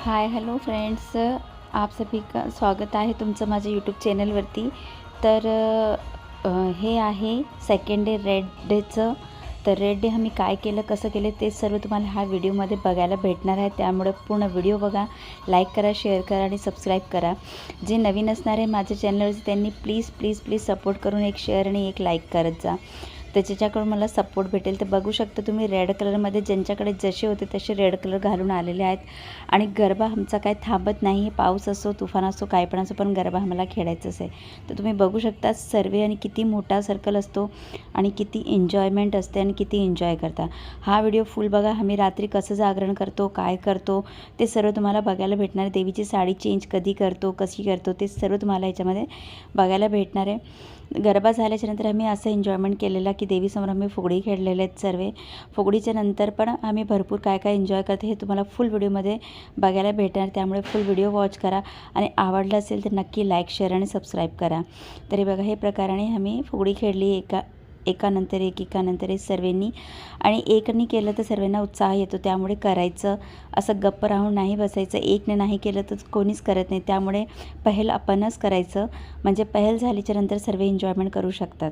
Hi hello friends आप सभी का स्वागत आहे तुमचं माझ्या यूट्यूब चॅनलवरती तर हे आहे सेकंड डे रेड डेचं तर रेड डे आम्ही काय केलं कसं केलं ते सर्व तुम्हाला ह्या व्हिडिओमध्ये बघायला भेटणार आहे. त्यामुळे पूर्ण व्हिडिओ बघा. लाईक करा शेअर करा आणि सबस्क्राईब करा. जे नवीन असणारे माझ्या चॅनलवरती त्यांनी प्लीज प्लीज प्लीज सपोर्ट करून एक शेअर आणि एक लाईक करत जा. तर ज्याच्याकडून मला सपोर्ट भेटेल तर बघू शकता तुम्ही रेड कलरमध्ये ज्यांच्याकडे जसे होते तसे रेड कलर घालून आलेले आहेत. आणि गरबा आमचा काय थांबत नाही पाऊस असो तुफान असो काय पण असो पण गरबा आम्हाला खेळायचंच आहे तर तुम्ही बघू शकता सर्वे आणि किती मोठा सर्कल असतो आणि किती एन्जॉयमेंट असते आणि किती एन्जॉय करता. हा व्हिडिओ फुल बघा आम्ही रात्री कसं जागरण करतो काय करतो ते सर्व तुम्हाला बघायला भेटणार आहे. देवीची साडी चेंज कधी करतो कशी करतो ते सर्व तुम्हाला याच्यामध्ये बघायला भेटणार आहे. गरबा झाल्याच्यानंतर आम्ही असं एन्जॉयमेंट केलेलं की देवीसमोर आम्ही फुगडी खेळलेले आहेत सर्व. फुगडीच्या नंतर पण आम्ही भरपूर काय काय एन्जॉय करतो हे तुम्हाला फुल व्हिडिओमध्ये बघायला भेटणार. त्यामुळे फुल व्हिडिओ वॉच करा. आणि आवडलं असेल तर नक्की लाईक शेअर आणि सबस्क्राईब करा. तरी बघा हे प्रकाराने आम्ही फुगडी खेळली एका एकानंतर एक एकानंतर एक सर्वांनी आणि एकनी केलं तर सर्वांना उत्साह येतो. त्यामुळे करायचं असं गप्प राहून नाही बसायचं. एकने नाही केलं तर कोणीच करत नाही. त्यामुळे पहल आपणच करायचं. म्हणजे पहल झाल्याच्यानंतर सर्व एन्जॉयमेंट करू शकतात.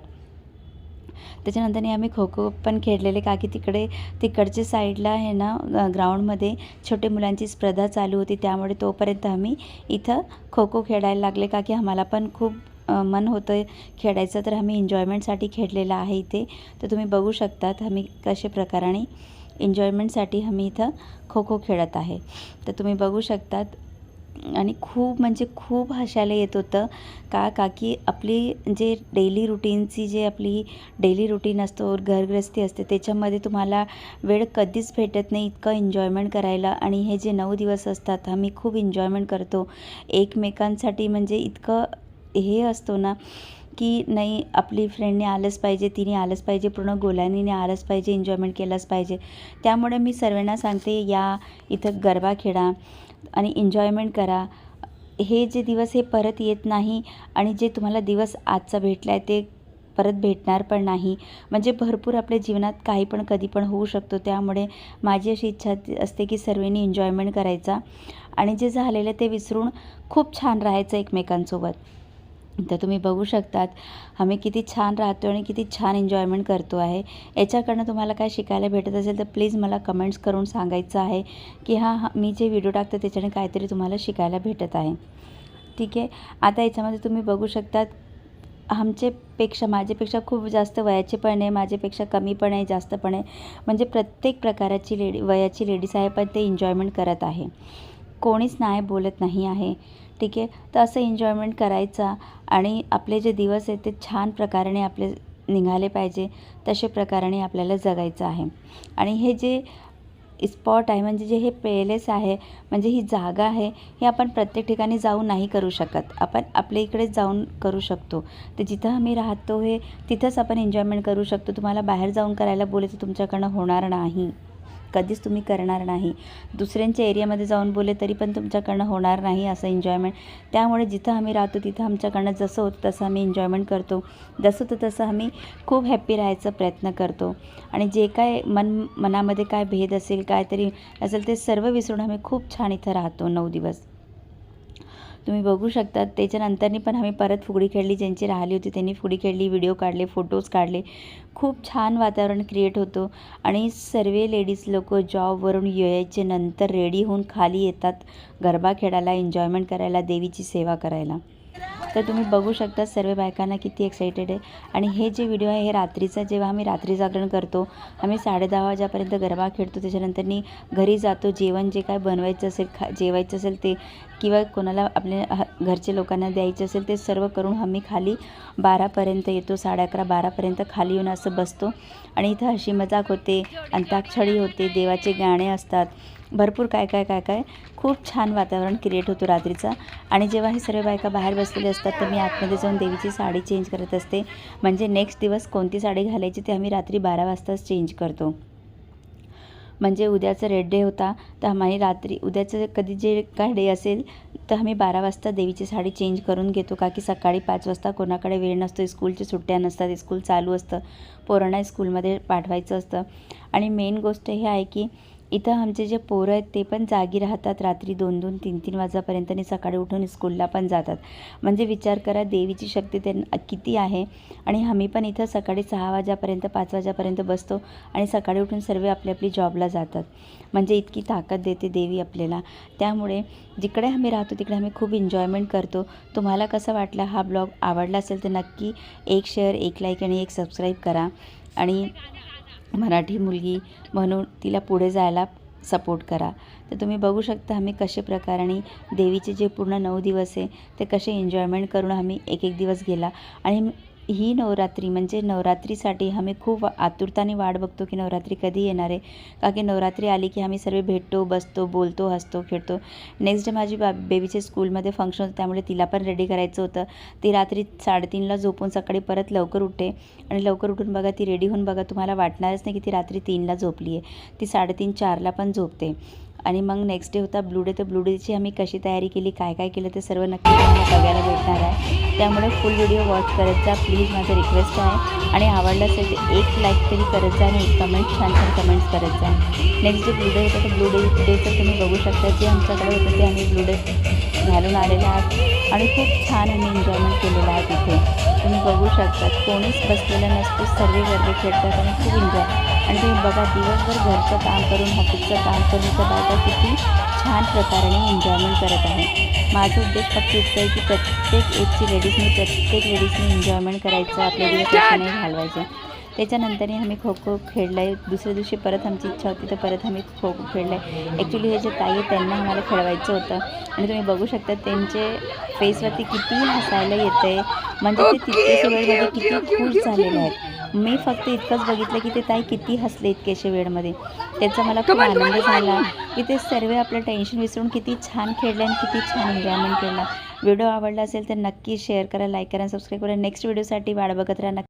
त्याच्यानंतरने आम्ही खो खो पण खेळलेले. का की तिकडे तिकडच्या साईडला आहे ना ग्राउंडमध्ये छोटे मुलांची स्पर्धा चालू होती. त्यामुळे तोपर्यंत आम्ही इथं खो खो खेळायला लागले. का की आम्हाला पण खूप मन होतं आहे खेळायचं तर आम्ही एन्जॉयमेंटसाठी खेळलेलं आहे इथे. तर तुम्ही बघू शकतात आम्ही कशा प्रकाराने एन्जॉयमेंटसाठी आम्ही इथं खो खो खेळत आहे. तर तुम्ही बघू शकतात. आणि खूप म्हणजे खूप हसायला येत होतं. का का की आपली जे डेली रुटीनची जे आपली डेली रुटीन असतो घरग्रस्ती असते त्याच्यामध्ये तुम्हाला वेळ कधीच भेटत नाही इतकं एन्जॉयमेंट करायला. आणि हे जे नऊ दिवस असतात आम्ही खूप एन्जॉयमेंट करतो. एकमेकांसाठी म्हणजे इतकं हे असतो ना की नाही आपली फ्रेंडने आलंच पाहिजे तिने आलंच पाहिजे पूर्ण गोलानीने आलंच पाहिजे एन्जॉयमेंट केलंच पाहिजे. त्यामुळे मी सर्वांना सांगते या इथं गरबा खेळा आणि एन्जॉयमेंट करा. हे जे दिवस हे परत येत नाही आणि जे तुम्हाला दिवस आजचा भेटला आहे ते परत भेटणार पण नाही. म्हणजे भरपूर आपल्या जीवनात काही पण कधी पण होऊ शकतो. त्यामुळे माझी अशी इच्छा असते की सर्वांनी एन्जॉयमेंट करायचा. आणि जे झालेलं ते विसरून खूप छान राहायचं एकमेकांसोबत. तर तुम्ही बघू शकतात आम्ही किती छान राहतो आणि किती छान एन्जॉयमेंट करतो आहे. याच्याकडनं तुम्हाला काय शिकायला भेटत असेल तर प्लीज मला कमेंट्स करून सांगायचं आहे की हां मी जे व्हिडिओ टाकतो त्याच्याने काहीतरी तुम्हाला शिकायला भेटत आहे. ठीक आहे? आता याच्यामध्ये तुम्ही बघू शकतात आमचेपेक्षा माझ्यापेक्षा खूप जास्त वयाचे पण आहे माझ्यापेक्षा कमी पण आहे जास्त पण आहे. म्हणजे प्रत्येक प्रकाराची लेडी वयाची लेडीज आहे पण ते एन्जॉयमेंट करत आहे. कोणीच नाही बोलत नाही आहे. ठीक आहे? तर असं एन्जॉयमेंट करायचा आणि आपले जे दिवस आहेत ते छान प्रकाराने आपले निघाले पाहिजे तसे प्रकाराने आपल्याला जगायचं आहे. आणि हे जे स्पॉट आहे म्हणजे जे हे पेलेस आहे म्हणजे ही जागा आहे हे आपण प्रत्येक ठिकाणी जाऊन नाही करू शकत. आपण आपल्या इकडेच जाऊन करू शकतो. तर जिथं आम्ही राहतो हे तिथंच आपण एन्जॉयमेंट करू शकतो. तुम्हाला बाहेर जाऊन करायला बोलायचं तुमच्याकडनं होणार नाही. कधीच तुम्ही करणार नाही. दुसऱ्यांच्या एरियामध्ये जाऊन बोले तरी पण तुमच्याकडनं होणार नाही असं एन्जॉयमेंट त्यामुळे जिथं आम्ही राहतो तिथं आमच्याकडनं जसं होतं तसं आम्ही एन्जॉयमेंट करतो. जसं होतं तसं आम्ही खूप हॅप्पी राहायचा प्रयत्न करतो. आणि जे काय मन मनामध्ये काय भेद असेल काहीतरी असेल ते सर्व विसरून आम्ही खूप छान इथं राहतो नऊ दिवस. तुम्ही बघू शकता त्याच्यानंतरनी पण आम्ही परत फुगडी खेळली ज्यांची राहिली होती त्यांनी फुगडी खेळली व्हिडिओ काढले फोटोज काढले. खूप छान वातावरण क्रिएट होतो. आणि सर्व लेडीज लोक जॉबवरून यायचे नंतर रेडी होऊन खाली येतात. गरबा खेळायला एन्जॉयमेंट करायला देवीची सेवा करायला. तर तुम्ही बघू शकता सर्व बायकांना किती एक्सायटेड आहे. आणि हे जे व्हिडिओ आहे हे रात्रीचं जेव्हा आम्ही रात्री जागरण करतो आम्ही साडेदहा वाजेपर्यंत गरबा खेळतो. त्याच्यानंतरनी घरी जातो. जेवण जे काय बनवायचं असेल खा जेवायचं असेल ते किंवा कोणाला आपल्या ह- घरचे लोकांना द्यायचे असेल ते सर्व करून आम्ही खाली बारापर्यंत येतो. साडे अकरा बारापर्यंत खाली येऊन असं बसतो. आणि इथं हशी मजाक होते अंताक्षरी होते देवाचे गाणे असतात. भरपूर काय काय काय काय. खूप छान वातावरण क्रिएट होतो रात्रीचा. आणि जेव्हा हे सर्व बायका बाहेर बसलेले असतात तर मी आतमध्ये जाऊन देवीची साडी चेंज करत असते. म्हणजे नेक्स्ट दिवस कोणती साडी घालायची ते आम्ही रात्री बारा वाजताच चेंज करतो. म्हणजे उद्याचा रेड डे होता तर आम्ही रात्री उद्याचं कधी जे काय डे असेल तर आम्ही बारा वाजता देवीची साडी चेंज करून घेतो. का की सकाळी पाच वाजता कोणाकडे वेळ नसतो स्कूलच्या सुट्ट्या नसतात स्कूल चालू असतं पोरांना स्कूलमध्ये पाठवायचं असतं. आणि मेन गोष्ट हे आहे की इथं आमचे जे पोरं आहेत ते पण जागी राहतात. रात्री दोन दोन तीन तीन वाजापर्यंत आणि सकाळी उठून स्कूलला पण जातात. म्हणजे विचार करा देवीची शक्ती त्यांना किती आहे. आणि आम्ही पण इथं सकाळी सहा वाजेपर्यंत पाच वाजेपर्यंत बसतो आणि सकाळी उठून सर्व आपली आपली जॉबला जातात. म्हणजे इतकी ताकद देते देवी आपल्याला. त्यामुळे जिकडे आम्ही राहतो तिकडे आम्ही खूप एन्जॉयमेंट करतो. तुम्हाला कसं वाटलं हा ब्लॉग आवडला असेल तर नक्की एक शेअर एक लाईक आणि एक सबस्क्राईब करा. आणि मराठी मुलगी म्हणून तिला पुढे जायला सपोर्ट करा. तर तुम्ही बघू शकता आम्ही कसे प्रकाराने देवीचे जे पूर्ण नऊ दिवस आहे ते कसे एन्जॉयमेंट करून आम्ही एक एक दिवस गेला. आणि ही नवरात्री म्हणजे नवरात्रीसाठी आम्ही खूप आतुरताने वाट बघतो की नवरात्री कधी येणार आहे. का की नवरात्री आली की आम्ही सर्व भेटतो बसतो बोलतो हसतो खेळतो. नेक्स्ट डे माझी बा बेबीचे स्कूलमध्ये फंक्शन होतं त्यामुळे तिला पण रेडी करायचं होतं. ती रात्री साडेतीनला झोपून सकाळी परत लवकर उठते. आणि लवकर उठून बघा ती रेडी होऊन बघा तुम्हाला वाटणारच नाही की ती रात्री तीनला झोपली आहे. ती साडेतीन चारला पण झोपते. आणि मग नेक्स्ट डे होता ब्लू डे तर ब्लू डेची आम्ही कशी तयारी केली काय काय केलं ते सर्व नक्की तुम्हाला बघायला भेटणार आहे. त्यामुळे फुल व्हिडिओ वॉच करत जा प्लीज माझं रिक्वेस्ट आहे. आणि आवडलं असेल तर एक लाईक तरी करत जा आणि एक कमेंट छान छान कमेंट्स करत जा. नेक्स्ट डे ब्लू डे होता तर ब्लू डे डेचं तुम्ही बघू शकता जे आमच्याकडे होतं ते आम्ही ब्लू डे घालून आलेले आहात. आणि खूप छान आम्ही एन्जॉयमेंट केलेलं आहे तिथे. तुम्ही बघू शकता कोणीच बसलेलं नसतं सर्व गर्दी खेळतात आणि खूप एन्जॉय आणि तुम्ही बघा दिवसभर घरचं काम करून ऑफिसचं काम करून तर बायका किती छान प्रकाराने एन्जॉयमेंट करत आहे. माझं उद्देश फक्त इतकं आहे की प्रत्येक एजची लेडीजनी प्रत्येक लेडीजनी एन्जॉयमेंट करायचं आपले दिवस नाही घालवायचे. त्याच्यानंतरही आम्ही खो खो खेळलं आहे दुसऱ्या दिवशी परत आमची इच्छा होती तर परत आम्ही खो खो खेळलं आहे ॲक्च्युली हे जे ताई त्यांना आम्हाला खेळवायचं होतं. आणि तुम्ही बघू शकता त्यांचे फेसवरती किती हसायला येतं आहे म्हणजे ते तितकेशे वेळमध्ये किती खुश झालेले आहेत. मी फक्त इतकंच बघितलं की ते ताई किती हसले इतकेशे वेळमध्ये. त्याचा मला खूप आनंद झाला. की ते सर्व आपलं टेन्शन विसरून किती छान खेळले आणि किती छान एन्जॉयमेंट केला. व्हिडिओ आवडला असेल तर नक्की शेअर करा लाईक करा सबस्क्राईब करा. नेक्स्ट व्हिडिओसाठी वाट बघत राहा. नक्की